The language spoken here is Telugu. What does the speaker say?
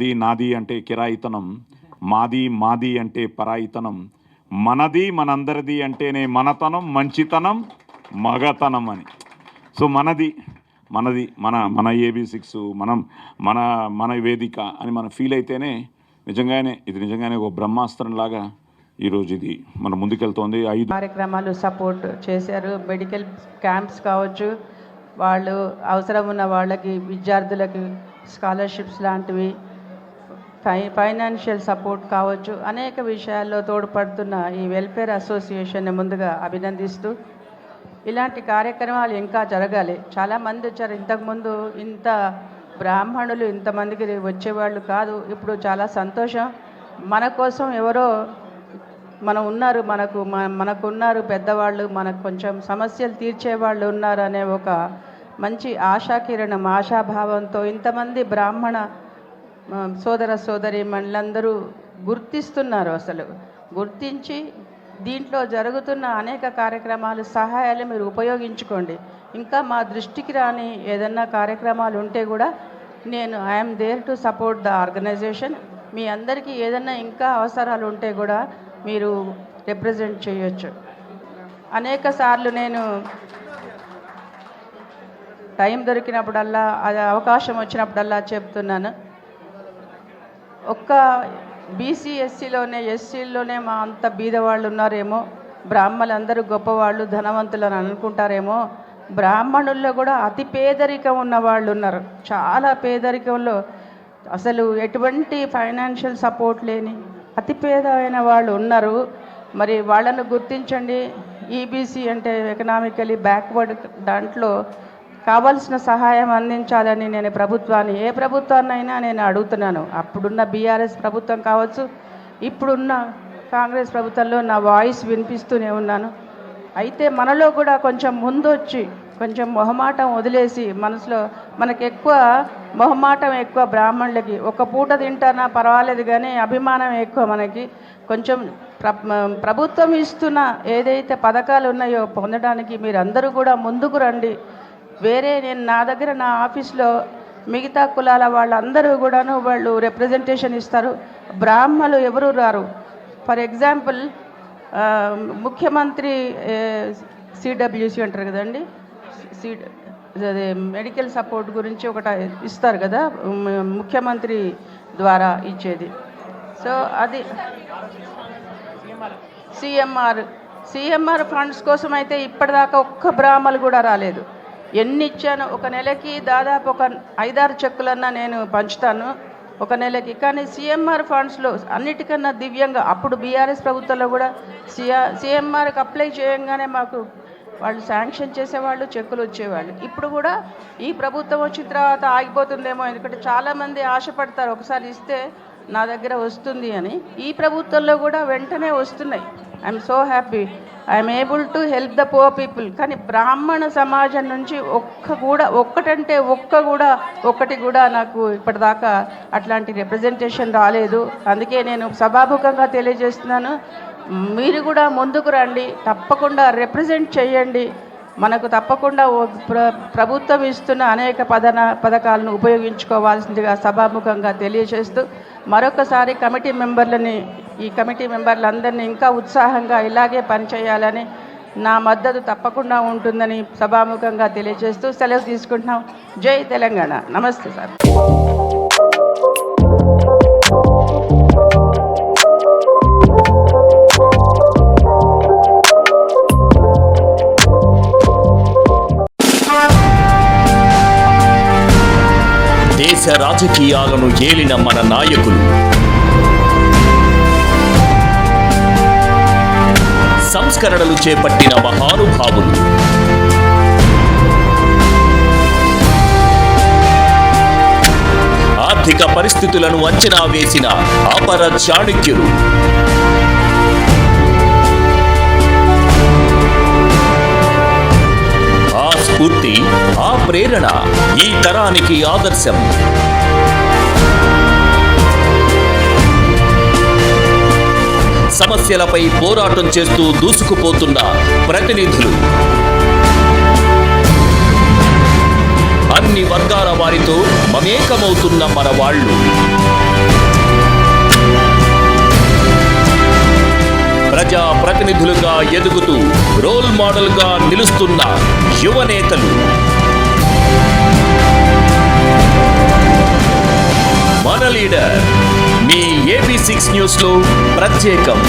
ది నాది అంటే కిరాయితనం మాది మాది అంటే పరాయితనం మనది మనందరిది అంటేనే మనతనం మంచితనం మగతనం అని. సో మనది మనది మన మన ఏబీ సిక్స్ మనం మన మన వేదిక అని మనం ఫీల్ అయితేనే నిజంగానే ఇది నిజంగానే ఒక బ్రహ్మాస్త్రం లాగా ఈరోజు ఇది మన ముందుకెళ్తోంది. ఐదు కార్యక్రమాలు సపోర్ట్ చేశారు. మెడికల్ క్యాంప్స్ కావచ్చు వాళ్ళు అవసరం ఉన్న వాళ్ళకి విద్యార్థులకి స్కాలర్షిప్స్ లాంటివి ఫై ఫైనాన్షియల్ సపోర్ట్ కావచ్చు. అనేక విషయాల్లో తోడ్పడుతున్న ఈ వెల్ఫేర్ అసోసియేషన్ని ముందుగా అభినందిస్తూ ఇలాంటి కార్యక్రమాలు ఇంకా జరగాలి. చాలామంది వచ్చారు. ఇంతకుముందు ఇంత బ్రాహ్మణులు ఇంతమందికి వచ్చేవాళ్ళు కాదు. ఇప్పుడు చాలా సంతోషం. మన కోసం ఎవరో మనం ఉన్నారు మనకు మనకున్నారు మనకు ఉన్నారు పెద్దవాళ్ళు మనకు కొంచెం సమస్యలు తీర్చే వాళ్ళు ఉన్నారు అనే ఒక మంచి ఆశాకిరణం ఆశాభావంతో ఇంతమంది బ్రాహ్మణ సోదర సోదరి మనులందరూ గుర్తిస్తున్నారు అసలు. గుర్తించి దీంట్లో జరుగుతున్న అనేక కార్యక్రమాలు సహాయాలు మీరు ఉపయోగించుకోండి. ఇంకా మా దృష్టికి రాని ఏదన్నా కార్యక్రమాలు ఉంటే కూడా నేను I'm there to support the organisation మీ అందరికీ ఏదన్నా ఇంకా అవసరాలు ఉంటే కూడా మీరు రిప్రజెంట్ చేయొచ్చు. అనేక సార్లు నేను టైం దొరికినప్పుడల్లా అది అవకాశం వచ్చినప్పుడల్లా చెప్తున్నాను. ఒక్క బీసీ ఎస్సీలోనే ఎస్సీల్లోనే మా అంత బీదవాళ్ళు ఉన్నారేమో బ్రాహ్మణులందరూ గొప్పవాళ్ళు ధనవంతులు అని అనుకుంటారేమో బ్రాహ్మణుల్లో కూడా అతి పేదరికం ఉన్న వాళ్ళు ఉన్నారు చాలా పేదరికంలో అసలు ఎటువంటి ఫైనాన్షియల్ సపోర్ట్ లేని అతి పేదమైన వాళ్ళు ఉన్నారు. మరి వాళ్ళను గుర్తించండి. ఈబీసీ అంటే ఎకనామికలీ బ్యాక్వర్డ్ దాంట్లో కావాల్సిన సహాయం అందించాలని నేను ప్రభుత్వాన్ని ఏ ప్రభుత్వాన్నైనా నేను అడుగుతున్నాను. అప్పుడున్న బీఆర్ఎస్ ప్రభుత్వం కావచ్చు ఇప్పుడున్న కాంగ్రెస్ ప్రభుత్వంలో నా వాయిస్ వినిపిస్తూనే ఉన్నాను. అయితే మనలో కూడా కొంచెం ముందొచ్చి కొంచెం మొహమాటం వదిలేసి మనసులో మనకు ఎక్కువ మొహమాటం ఎక్కువ బ్రాహ్మణులకి ఒక పూట తింటానా పర్వాలేదు కానీ అభిమానం ఎక్కువ మనకి. కొంచెం ప్ర ప్రభుత్వం ఇస్తున్న ఏదైతే పథకాలు ఉన్నాయో పొందడానికి మీరందరూ కూడా ముందుకు రండి. వేరే నేను నా దగ్గర నా ఆఫీస్లో మిగతా కులాల వాళ్ళందరూ కూడాను వాళ్ళు రిప్రజెంటేషన్ ఇస్తారు. బ్రాహ్మలు ఎవరు రారు. ఫర్ ఎగ్జాంపుల్ ముఖ్యమంత్రి సిడబ్ల్యూసి అంటారు కదండి? సి అదే మెడికల్ సపోర్ట్ గురించి ఒకటి ఇస్తారు కదా ముఖ్యమంత్రి ద్వారా ఇచ్చేది. సో అది సిఎంఆర్ సిఎంఆర్ ఫండ్స్ కోసం అయితే ఇప్పటిదాకా ఒక్క బ్రాహ్మలు కూడా రాలేదు. ఎన్ని ఇచ్చాను ఒక నెలకి దాదాపు ఒక ఐదారు చెక్కులన్నా నేను పంచుతాను. ఒక నెలకి. కానీ సిఎంఆర్ ఫండ్స్లో అన్నిటికన్నా దివ్యంగా అప్పుడు బీఆర్ఎస్ ప్రభుత్వంలో కూడా సిఆ సిఎంఆర్కి అప్లై చేయంగానే మాకు వాళ్ళు శాంక్షన్ చేసేవాళ్ళు చెక్కులు వచ్చేవాళ్ళు. ఇప్పుడు కూడా ఈ ప్రభుత్వం వచ్చిన తర్వాత ఆగిపోతుందేమో ఎందుకంటే చాలామంది ఆశపడతారు ఒకసారి ఇస్తే నా దగ్గర వస్తుంది అని. ఈ ప్రభుత్వంలో కూడా వెంటనే వస్తున్నాయి. I'm so happy. I'm able to help the poor people. కానీ బ్రాహ్మణ సమాజం నుంచి ఒక్క కూడా ఒక్కటంటే ఒక్క కూడా ఒక్కటి కూడా నాకు ఇప్పటిదాకా అట్లాంటి రిప్రజెంటేషన్ రాలేదు. అందుకే నేను సభాముఖంగా తెలియజేస్తున్నాను. మీరు కూడా ముందుకు రండి. తప్పకుండా రిప్రజెంట్ చేయండి. మనకు తప్పకుండా ఓ ప్ర ప్రభుత్వం ఇస్తున్న అనేక పదన పథకాలను ఉపయోగించుకోవాల్సిందిగా సభాముఖంగా తెలియజేస్తూ మరొకసారి కమిటీ మెంబర్లని ఈ కమిటీ మెంబర్లందరినీ ఇంకా ఉత్సాహంగా ఇలాగే పనిచేయాలని నా మద్దతు తప్పకుండా ఉంటుందని సభాముఖంగా తెలియజేస్తూ సెలవు తీసుకుంటున్నాం. జై తెలంగాణ. నమస్తే సార్. దేశ రాజకీయాలను ఏలిన మన నాయకులు. సంస్కరణలు చేపట్టిన మహానుభావులు. ఆర్థిక పరిస్థితులను అంచనా వేసిన అపర చాణక్యులు. స్ఫూర్తి ఆ ప్రేరణ ఈ తరానికి ఆదర్శం. సమస్యలపై పోరాటం చేస్తూ దూసుకుపోతున్న ప్రతినిధులు. అన్ని వర్గాల వారితో మమేకమవుతున్న మన వాళ్ళు. ప్రజా ప్రతినిధులుగా ఎదుగుతూ రోల్ మోడల్గా నిలుస్తున్న యువ నేతలు. మన లీడర్ మీ ఏబీ సిక్స్ న్యూస్లో ప్రత్యేకం.